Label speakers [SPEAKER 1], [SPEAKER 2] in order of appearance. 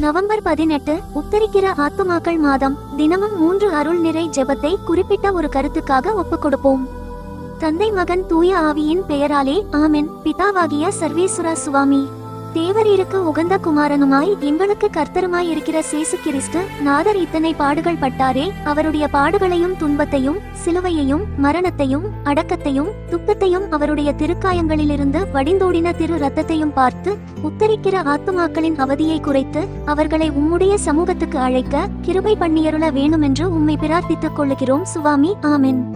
[SPEAKER 1] November பதினெட்டு உத்தரிக்கிற ஆத்துமாக்கள் மாதம் தினமும் மூன்று அருள் நிறை ஜெபத்தை குறிப்பிட்ட ஒரு கருத்துக்காக ஒப்புக் கொடுப்போம் தந்தை மகன் தூய ஆவியின் பெயராலே ஆமென். பிதாவாகிய சர்வேஸ்வரா சுவாமி. தேவரீருக்கு உகந்த குமாரனுமாய் எங்களுக்கு கர்த்தருமாய் இருக்கிற சேசு கிறிஸ்து நாதர் இத்தனை பாடுகள் பட்டாரே அவருடைய பாடுகளையும் துன்பத்தையும் சிலுவையையும் மரணத்தையும் அடக்கத்தையும் துக்கத்தையும் அவருடைய திருக்காயங்களிலிருந்து வடிந்தோடின திரு ரத்தத்தையும் பார்த்து உத்தரிக்கிற ஆத்துமாக்களின் அவதியை குறைத்து அவர்களை உம்முடைய சமூகத்துக்கு அழைக்க கிருபை பண்ணியருள வேணுமென்று உம்மை பிரார்த்தித்துக் கொள்ளுகிறோம் சுவாமி ஆமென்.